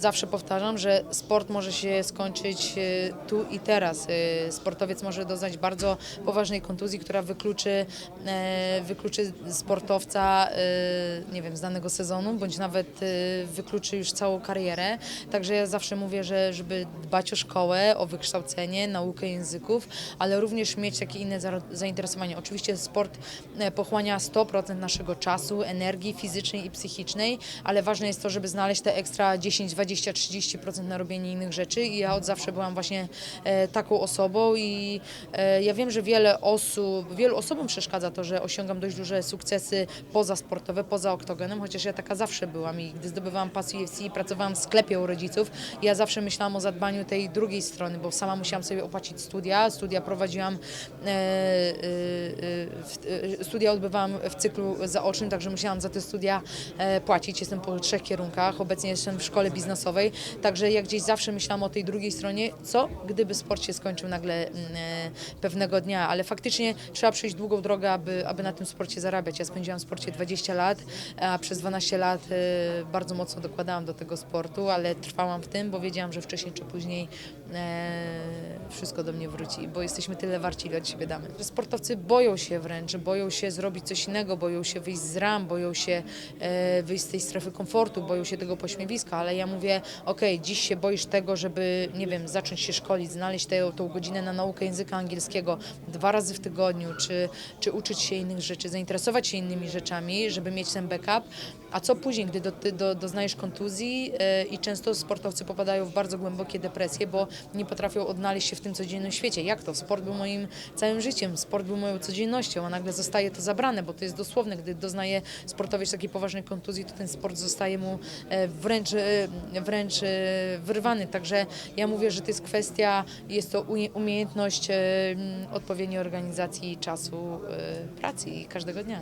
Zawsze powtarzam, że sport może się skończyć e, tu i teraz. E, Sportowiec może doznać bardzo poważnej kontuzji, która wykluczy, e, wykluczy sportowca e, nie wiem, z danego sezonu, bądź nawet wykluczy już całą karierę. Także ja zawsze mówię, że żeby dbać o szkołę, o wykształcenie, naukę języków, ale również mieć takie inne za- zainteresowanie. Oczywiście sport e, pochłania 100% naszego czasu, energii fizycznej i psychicznej, ale ważne jest to, żeby znaleźć te ekstra 10, 20, 30% na robienie innych rzeczy i ja od zawsze byłam właśnie e, taką osobą i e, ja wiem, że wiele osób, wielu osobom przeszkadza to, że osiągam dość duże sukcesy pozasportowe, poza oktogonem, chociaż ja taka zawsze byłam i gdy zdobywałam pasję UFC i pracowałam w sklepie u rodziców, ja zawsze myślałam o zadbaniu tej drugiej strony, bo sama musiałam sobie opłacić studia, studia prowadziłam, e, studia odbywałam w cyklu zaocznym, także musiałam za te studia płacić. Jestem po trzech kierunkach, obecnie jestem w szkole biznesowej, także ja gdzieś zawsze myślałam o tej drugiej stronie, co gdyby sport się skończył nagle mm, e, pewnego dnia, ale faktycznie trzeba przejść długą drogę, aby, aby na tym sporcie zarabiać. Ja spędziłam w sporcie 20 lat, a przez 12 lat e, bardzo mocno dokładałam do tego sportu, ale trwałam w tym, bo wiedziałam, że wcześniej czy później e, wszystko do mnie wróci, bo jesteśmy tyle warci, ile od siebie damy. Sportowcy boją się wręcz, boją się zrobić coś innego, boją się wyjść z ram, boją się wyjść z tej strefy komfortu, boją się tego pośmiewiska, ale ja mówię, okej, dziś się boisz tego, żeby, nie wiem, zacząć się szkolić, znaleźć tę, tą godzinę na naukę języka angielskiego dwa razy w tygodniu, czy, czy uczyć się innych rzeczy, zainteresować się innymi rzeczami, żeby mieć ten backup, a co później, gdy do, do, doznajesz kontuzji e, i często sportowcy popadają w bardzo głębokie depresje, bo nie potrafią odnaleźć się w tym codziennym świecie. Jak to? Sport był moim całym życiem, sport był moją codziennością, a nagle zostaje to zabrane, bo to jest dosłowne, gdy doznaje sportowiec takiej poważnej kontuzji, to ten sport zostaje mu e, wręcz, e, wręcz e, wyrwany. Także ja mówię, że to jest kwestia, jest to umie- umiejętność e, odpowiedniej organizacji czasu e, pracy i każdego dnia.